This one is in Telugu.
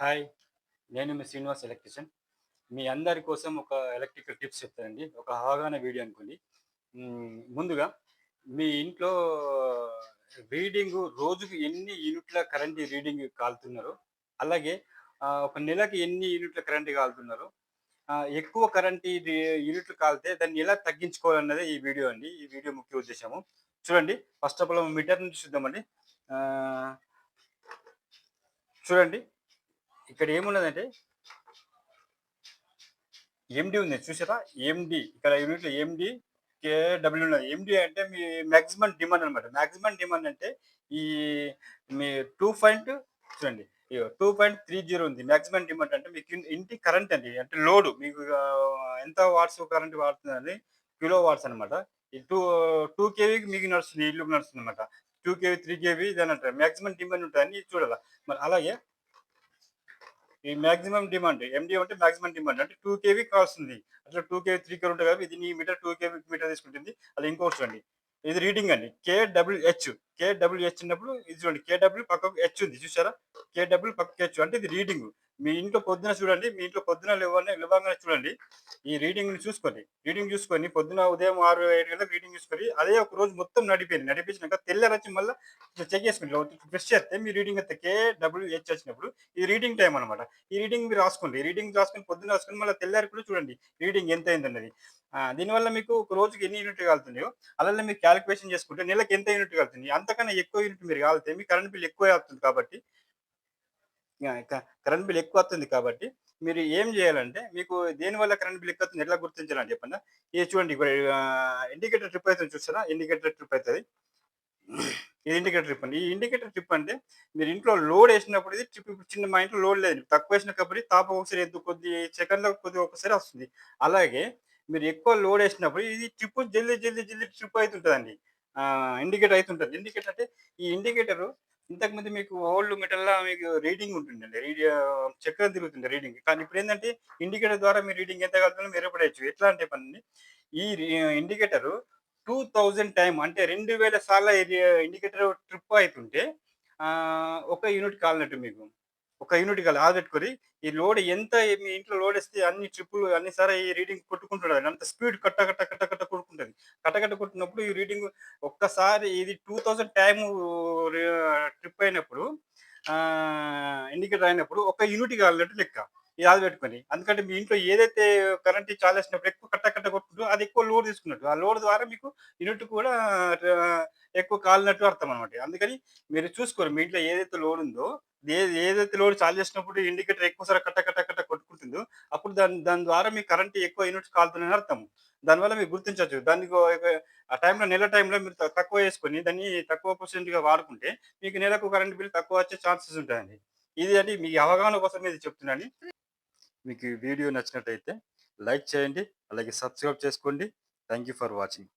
హాయ్ నేను మీ శ్రీనివాస్ ఎలక్ట్రిషియన్. మీ అందరి కోసం ఒక ఎలక్ట్రికల్ టిప్స్ చెప్తానండి. ఒక అవగాహన వీడియో అనుకోండి. ముందుగా మీ ఇంట్లో రీడింగ్ రోజుకు ఎన్ని యూనిట్ల కరెంట్ రీడింగ్ కాలుతున్నారో అలాగే ఒక నెలకి ఎన్ని యూనిట్ల కరెంట్ కాలుతున్నారో ఎక్కువ కరెంట్ యూనిట్లు కాలితే దాన్ని ఎలా తగ్గించుకోవాలన్నది ఈ వీడియో అండి. ఈ వీడియో ముఖ్య ఉద్దేశము. చూడండి ఫస్ట్ ఆఫ్ ఆల్ మీటర్ నుంచి చూద్దామండి. చూడండి. ఇక్కడ ఏమున్నదంటే ఎండి ఉంది చూసారా? ఎండి ఇక్కడ యూనిట్లో ఎండి కేడబ్ల్యూ ఉన్నది. ఎండి అంటే మీ మ్యాక్సిమం డిమాండ్ అనమాట మ్యాక్సిమం డిమాండ్ అంటే ఈ మీ టూ పాయింట్ చూడండి. టూ పాయింట్ త్రీ జీరో ఉంది. మ్యాక్సిమం డిమాండ్ అంటే మీకు ఇంటి కరెంట్ అండి. అంటే లోడ్. మీకు ఎంత వాట్స్ కరెంట్ వాడుతుందని కిలో వాట్స్ అనమాట ఈ టూ టూ కేవీకి మీకు నడుస్తుంది ఇల్లు నడుస్తుంది అనమాట టూ కేవీ త్రీ కేవీ ఇది అని అంటారు మ్యాక్సిమం డిమాండ్ ఉంటుందని చూడాలి. మరి అలాగే ఈ మాక్సిమం డిమాండ్ ఎండి అంటే మాక్సిమం డిమాండ్ అంటే టూ కేవీ ఉంది. అట్లా టూ కేవీ త్రీ కేవీ ఉంటుంది కాబట్టి ఇది నీ మీటర్ టూ కేవీ మీటర్ తీసుకుంటుంది అది ఇంకోటి చూడండి ఇది రీడింగ్ అండి. కేడబ్ల్యూహెచ్ కేడబ్ల్యూహెచ్ ఉన్నప్పుడు ఇది చూడండి. కేడబ్ల్యూ పక్కకు హెచ్ ఉంది. చూసారా? కేడబ్ల్యూ డబ్బులు హెచ్ అంటే ఇది రీడింగ్ మీ ఇంట్లో పొద్దున చూడండి. మీ ఇంట్లో పొద్దున లేవని లేవగానే చూడండి. ఈ రీడింగ్ని చూసుకోండి రీడింగ్ చూసుకొని పొద్దున ఉదయం ఆరు ఏడు గంటలకు రీడింగ్ చూసుకొని అదే ఒక రోజు మొత్తం నడిపోయింది నడిపించినాక తెల్లారొచ్చి మళ్ళీ చెక్ చేసుకోండి ఫ్రెష్ చేస్తే మీ రీడింగ్ అయితే కేడబ్ల్యూహెచ్ వచ్చినప్పుడు ఇది రీడింగ్ టైం అనమాట ఈ రీడింగ్ మీరు రాసుకోండి. రీడింగ్ రాసుకొని పొద్దున్న రాసుకొని మళ్ళీ తెల్లారి కూడా చూడండి రీడింగ్ ఎంత అయిందన్నది దీనివల్ల మీకు ఒక రోజుకి ఎన్ని యూనిట్ కాలుతున్నాయో అలా మీరు క్యాలిక్యులేషన్ చేసుకుంటే నెలకు ఎంత యూనిట్ కాలుతుంది అంతకన్నా ఎక్కువ యూనిట్ మీరు కాలితే మీ కరెంట్ బిల్ ఎక్కువ అవుతుంది కాబట్టి కరెంట్ బిల్ ఎక్కువ వస్తుంది కాబట్టి మీరు ఏం చేయాలంటే మీకు దేనివల్ల కరెంట్ బిల్ ఎక్కువ వస్తుంది ఎట్లా గుర్తించాలని చెప్పండి. ఇది చూడండి ఇప్పుడు ఇండికేటర్ ట్రిప్ అవుతుంది చూస్తారా? ఇండికేటర్ ట్రిప్ అవుతుంది ఇది ఇండికేటర్ ట్రిప్ అండి. ఈ ఇండికేటర్ ట్రిప్ అంటే మీరు ఇంట్లో లోడ్ వేసినప్పుడు ఇది ట్రిప్ ఇప్పుడు చిన్న మా ఇంట్లో లోడ్ లేదు. తక్కువ వేసిన కాబట్టి తాప ఒకసారి ఎందుకు కొద్ది సెకండ్లో కొద్ది ఒకసారి వస్తుంది. అలాగే మీరు ఎక్కువ లోడ్ వేసినప్పుడు ఇది ట్రిప్ జల్దీ జల్దీ జల్దీ ట్రిప్ అవుతుంటుందండి ఇండికేటర్ అవుతుంటుంది ఇండికేటర్ అంటే ఈ ఇండికేటర్ ఇంతకుముందు మీకు ఓల్డ్ మెటల్లో మీకు రీడింగ్ ఉంటుందండి. రీడి చక్రం తిరుగుతుంది రీడింగ్ కానీ ఇప్పుడు ఏంటంటే ఇండికేటర్ ద్వారా మీ రీడింగ్ ఎంత కలుగుతుందో మీరు ఎప్పుడేయచ్చు ఎట్లా అంటే పని ఈ ఇండికేటర్ టూ థౌజండ్ టైం అంటే రెండు వేల సార్ల ఇండికేటర్ ట్రిప్ అవుతుంటే ఆ, ఒక యూనిట్ కాలినట్టు మీకు. ఒక యూనిట్ కాదు ఆగట్టుకొని ఈ లోడ్ ఎంత మీ ఇంట్లో లోడ్ వేస్తే అన్ని ట్రిప్పులు అన్ని సరే ఈ రీడింగ్ కొట్టుకుంటుండదు అంత స్పీడ్ కట్ట కట్ట కట్ట కట్ట కొట్టుకుంటుంది. కట్ట కట్ట కొట్టినప్పుడు ఈ రీడింగ్ ఒక్కసారి ఇది టూ థౌజండ్ టైమ్ ట్రిప్ అయినప్పుడు ఇండికేటర్ అయినప్పుడు ఒక యూనిట్ కాలినట్టు లెక్క. ఇది అది పెట్టుకొని అందుకంటే మీ ఇంట్లో ఏదైతే కరెంట్ చార్జ్ వేసినప్పుడు ఎక్కువ కట్ట కట్ట కొట్టుకుంటూ అది ఎక్కువ లోడ్ తీసుకున్నట్టు. ఆ లోడ్ ద్వారా మీకు యూనిట్ కూడా ఎక్కువ కాలినట్టు అర్థం అనమాట అందుకని మీరు చూసుకోరు మీ ఇంట్లో ఏదైతే లోడ్ ఉందో ఏదైతే లోడ్ చార్జ్ చేసినప్పుడు ఇండికేటర్ ఎక్కువసారి కట్ట కట్ట కట్ట కొట్టుకుంటుందో అప్పుడు దాని దాని ద్వారా మీ కరెంట్ ఎక్కువ యూనిట్స్ కాలుతుందని అర్థం. దానివల్ల మీరు గుర్తించవచ్చు. దానికి ఒక- ఆ టైంలో నెల టైంలో మీరు తక్కువ వేసుకొని దాన్ని తక్కువ పర్సెంట్గా వాడుకుంటే మీకు నెలకు కరెంట్ బిల్ తక్కువ వచ్చే ఛాన్సెస్ ఉంటాయండి. ఇది అని మీ అవగాహన కోసం ఇది చెప్తున్నాను. మీకు వీడియో నచ్చినట్టయితే లైక్ చేయండి అలాగే సబ్స్క్రైబ్ చేసుకోండి. Thank you for watching.